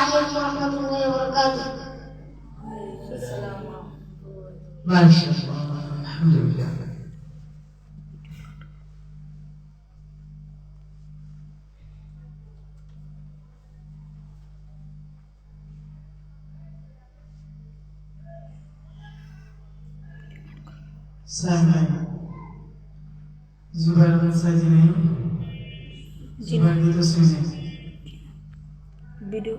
عليكم ورحمة الله وبركاته. ما شاء الله. الحمد لله. سامع زبير بن سعيد زبير بن سعيد بدو.